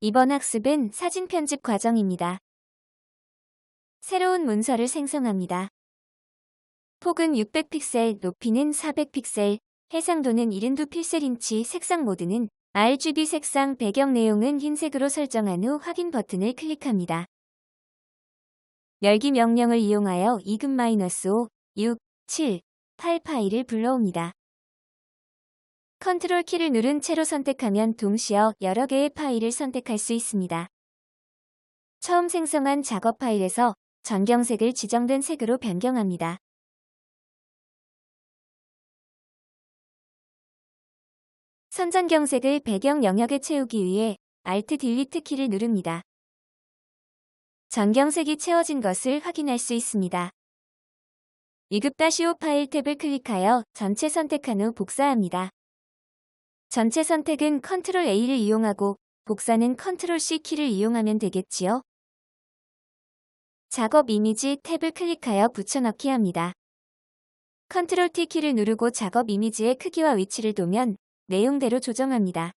이번 학습은 사진 편집 과정입니다. 새로운 문서를 생성합니다. 폭은 600픽셀, 높이는 400픽셀, 해상도는 72픽셀인치, 색상 모드는 RGB 색상 배경 내용은 흰색으로 설정한 후 확인 버튼을 클릭합니다. 열기 명령을 이용하여 2급-5, 6, 7, 8 파일을 불러옵니다. 컨트롤 키를 누른 채로 선택하면 동시에 여러 개의 파일을 선택할 수 있습니다. 처음 생성한 작업 파일에서 전경색을 지정된 색으로 변경합니다. 선전경색을 배경 영역에 채우기 위해 Alt 딜리트 키를 누릅니다. 전경색이 채워진 것을 확인할 수 있습니다. 2급-5 파일 탭을 클릭하여 전체 선택한 후 복사합니다. 전체 선택은 Ctrl A를 이용하고 복사는 Ctrl C 키를 이용하면 되겠지요. 작업 이미지 탭을 클릭하여 붙여넣기 합니다. Ctrl T 키를 누르고 작업 이미지의 크기와 위치를 두면 내용대로 조정합니다.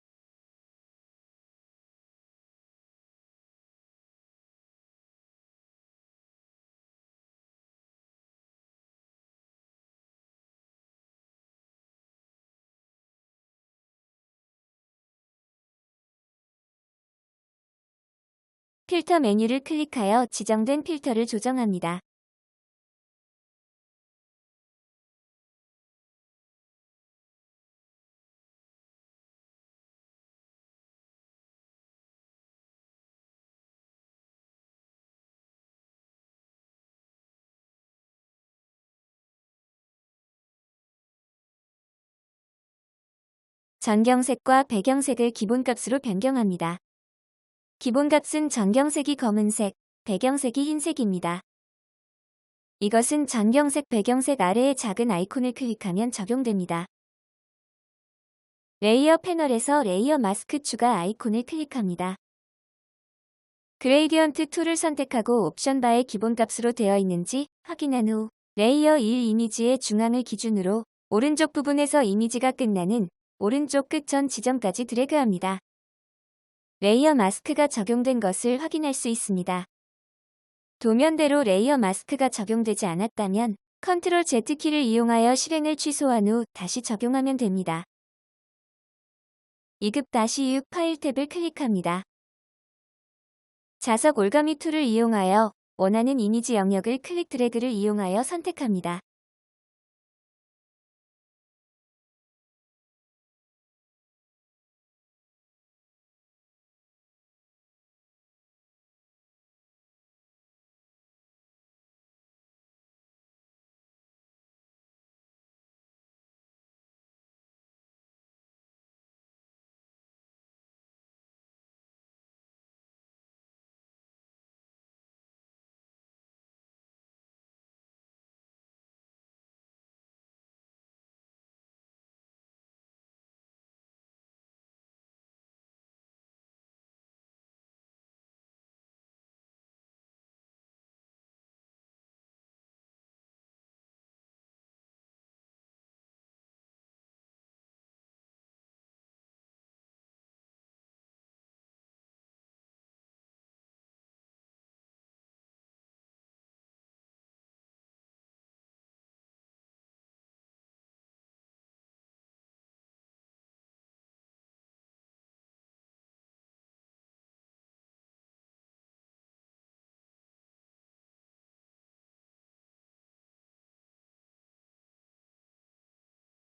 필터 메뉴를 클릭하여 지정된 필터를 조정합니다. 전경색과 배경색을 기본값으로 변경합니다. 기본값은 전경색이 검은색, 배경색이 흰색입니다. 이것은 전경색 배경색 아래의 작은 아이콘을 클릭하면 적용됩니다. 레이어 패널에서 레이어 마스크 추가 아이콘을 클릭합니다. 그레이디언트 툴을 선택하고 옵션 바의 기본값으로 되어 있는지 확인한 후 레이어 1 이미지의 중앙을 기준으로 오른쪽 부분에서 이미지가 끝나는 오른쪽 끝 전 지점까지 드래그합니다. 레이어 마스크가 적용된 것을 확인할 수 있습니다. 도면대로 레이어 마스크가 적용되지 않았다면 컨트롤 Z키를 이용하여 실행을 취소한 후 다시 적용하면 됩니다. 2급-6 파일 탭을 클릭합니다. 자석 올가미 툴을 이용하여 원하는 이미지 영역을 클릭 드래그를 이용하여 선택합니다.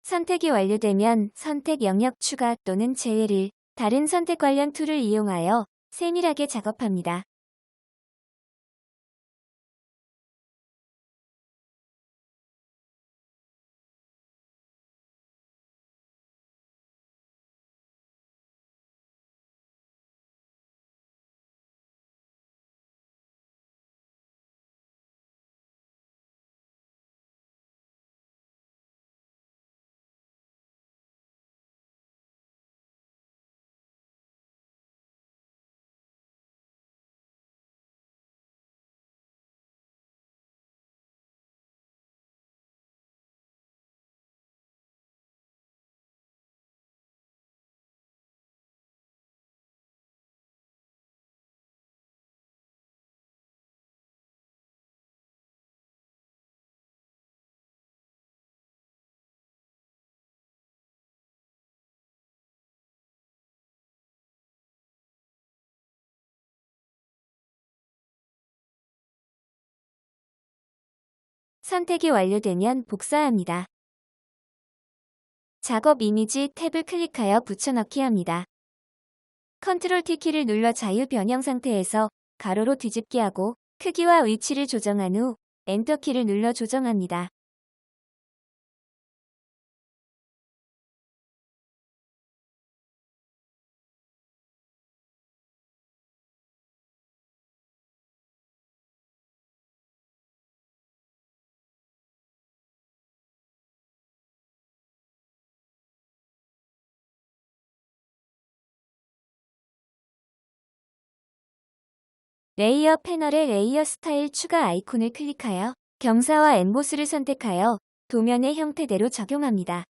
선택이 완료되면 선택 영역 추가 또는 제외를 다른 선택 관련 툴을 이용하여 세밀하게 작업합니다. 선택이 완료되면 복사합니다. 작업 이미지 탭을 클릭하여 붙여넣기 합니다. 컨트롤 T키를 눌러 자유 변형 상태에서 가로로 뒤집기 하고 크기와 위치를 조정한 후 엔터키를 눌러 조정합니다. 레이어 패널의 레이어 스타일 추가 아이콘을 클릭하여 경사와 엠보스를 선택하여 도면의 형태대로 적용합니다.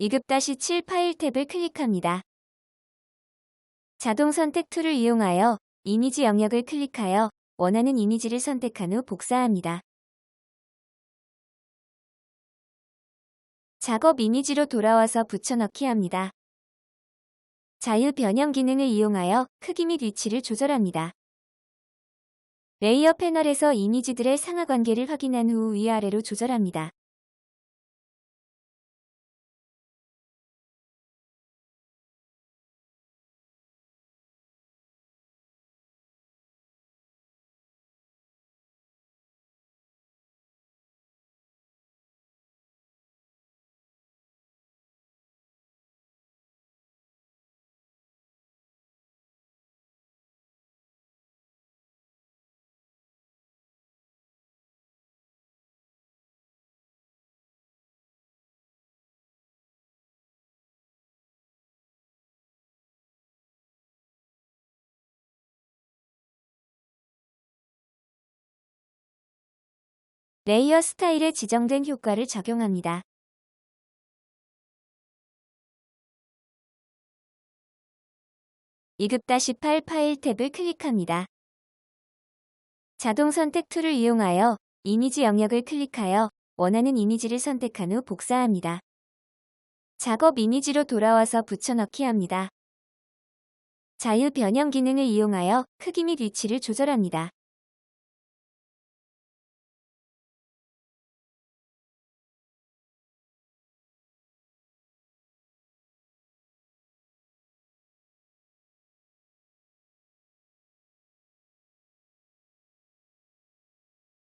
(2급-7) 파일 탭을 클릭합니다. 자동 선택 툴을 이용하여 이미지 영역을 클릭하여 원하는 이미지를 선택한 후 복사합니다. 작업 이미지로 돌아와서 붙여넣기 합니다. 자유 변형 기능을 이용하여 크기 및 위치를 조절합니다. 레이어 패널에서 이미지들의 상하 관계를 확인한 후 위아래로 조절합니다. 레이어 스타일에 지정된 효과를 적용합니다. (2급-8) 파일 탭을 클릭합니다. 자동 선택 툴을 이용하여 이미지 영역을 클릭하여 원하는 이미지를 선택한 후 복사합니다. 작업 이미지로 돌아와서 붙여넣기 합니다. 자유 변형 기능을 이용하여 크기 및 위치를 조절합니다.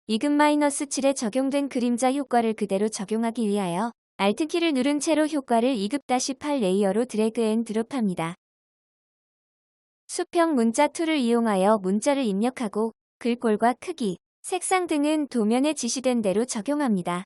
(2급-7)에 적용된 그림자 효과를 그대로 적용하기 위하여 Alt키를 누른 채로 효과를 2급-8 레이어로 드래그 앤 드롭합니다. 수평 문자 툴을 이용하여 문자를 입력하고 글꼴과 크기, 색상 등은 도면에 지시된 대로 적용합니다.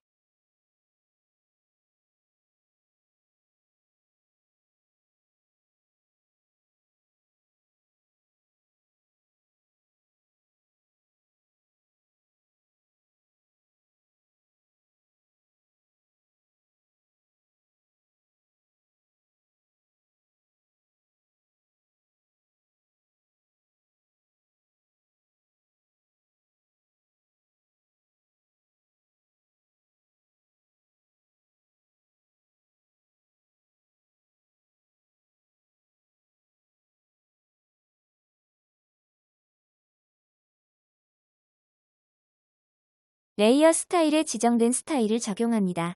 레이어 스타일에 지정된 스타일을 적용합니다.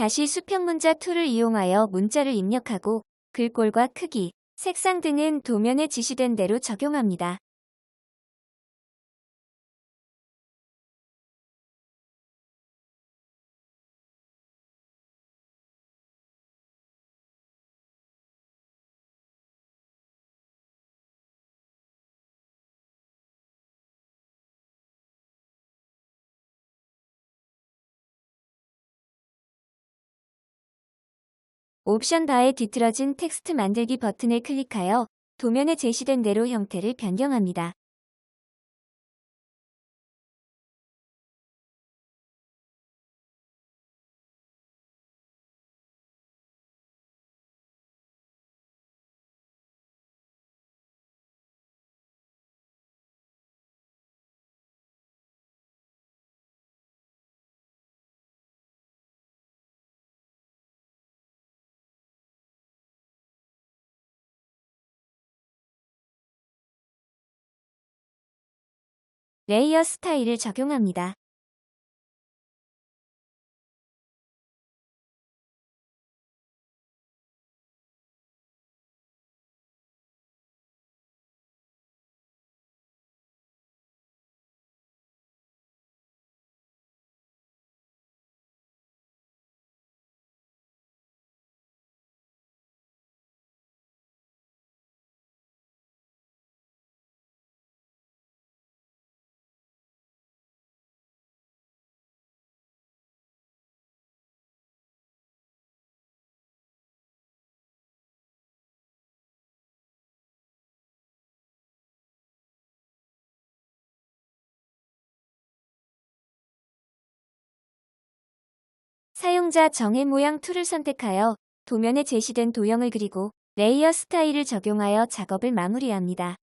다시 수평 문자 툴을 이용하여 문자를 입력하고 글꼴과 크기, 색상 등은 도면에 지시된 대로 적용합니다. 옵션 바에 뒤틀어진 텍스트 만들기 버튼을 클릭하여 도면에 제시된 대로 형태를 변경합니다. 레이어 스타일을 적용합니다. 사용자 정의 모양 툴을 선택하여 도면에 제시된 도형을 그리고 레이어 스타일을 적용하여 작업을 마무리합니다.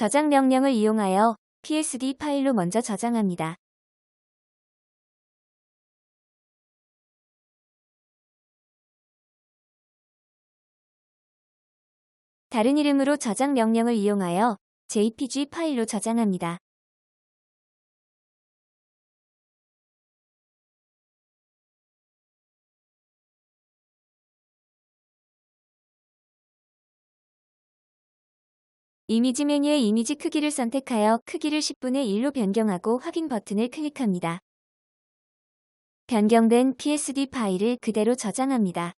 저장 명령을 이용하여 PSD 파일로 먼저 저장합니다. 다른 이름으로 저장 명령을 이용하여 JPG 파일로 저장합니다. 이미지 메뉴의 이미지 크기를 선택하여 크기를 10분의 1로 변경하고 확인 버튼을 클릭합니다. 변경된 PSD 파일을 그대로 저장합니다.